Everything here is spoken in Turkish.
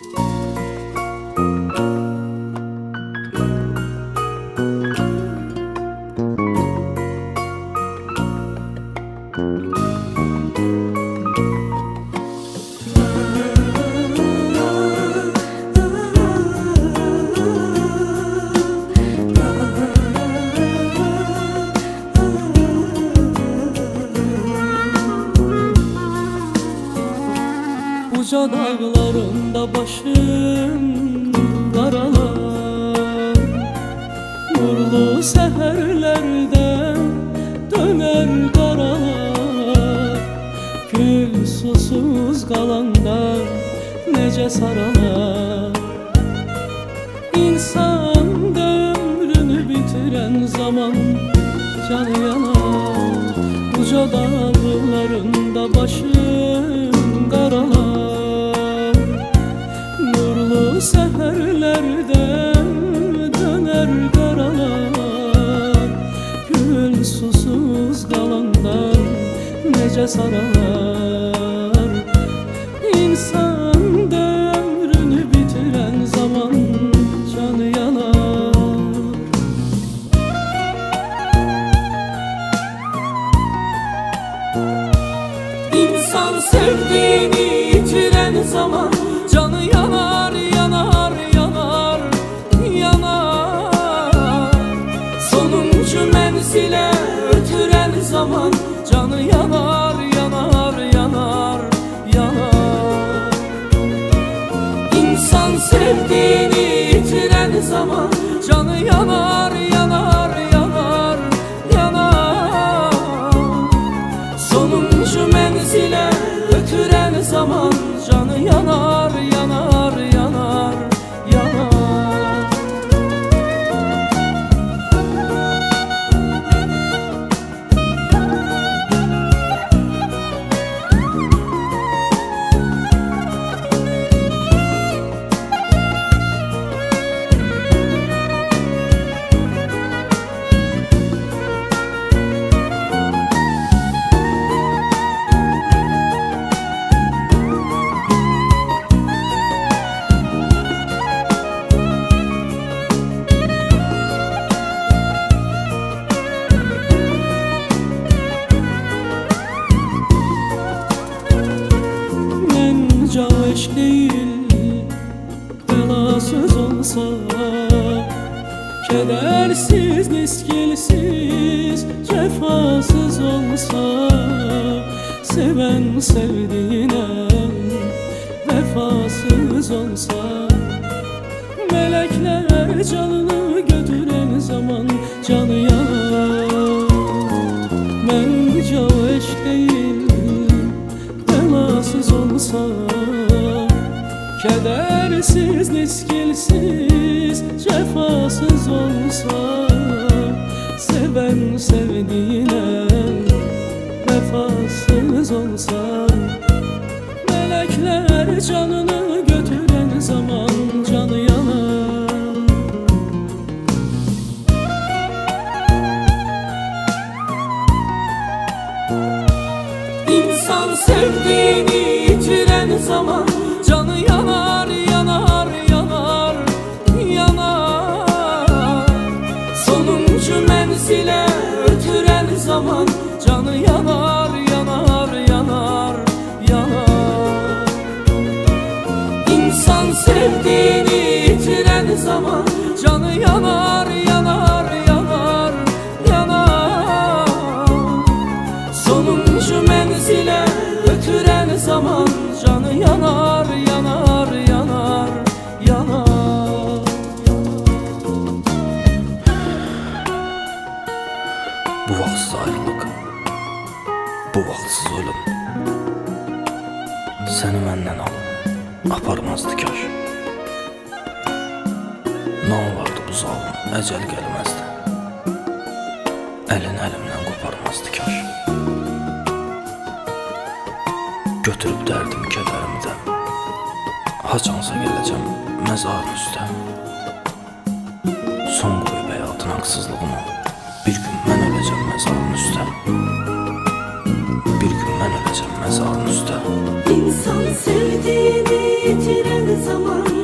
Yo no dağlarında başım karalar Nurlu seherlerde döner karalar Gül susuz kalanda nece saralar. İnsan ömrünü bitiren zaman canı yanar. Uca dağlarında başım seherlerde döner karalar Gül susuz kalanda nece saralar. İnsan ömrünü bitiren zaman canı yanar. İnsan sevdiğini yitiren zaman zaman Canı yanar, yanar, yanar, yanar. İnsan sevdiğini yitiren zaman Olsa Kedersiz, miskilsiz Cefasız olsa Seven sevdiğine Vefasız olsa Melekler canını götüren zaman Canı yanar Kedersiz, niskilsiz Cefasız olsa Seven sevdiğine Vefasız olsa Melekler canını sevdiğini yitiren zaman Canı yanar, yanar, yanar, yanar. Sonuncu menzile ötüren zaman Canı yanar, yanar, yanar, yanar. Bu vaxtsız ayrılıq, bu vaxtsız ölüm Səni məndən al, aparmazdı kaş Nə olardı bu zalım, əcəl gəlməzdi. Əlin əlimdən qoparmazdı kaş Götürüb dərdim kədərimi də Haçansa gələcəm məzarın üstə. Son qoyub həyatın haqsızlığına Bir gün mən öləcəm məzarın üstə Ben öleceğim mezarın üstte İnsan sevdiğini yitirene zaman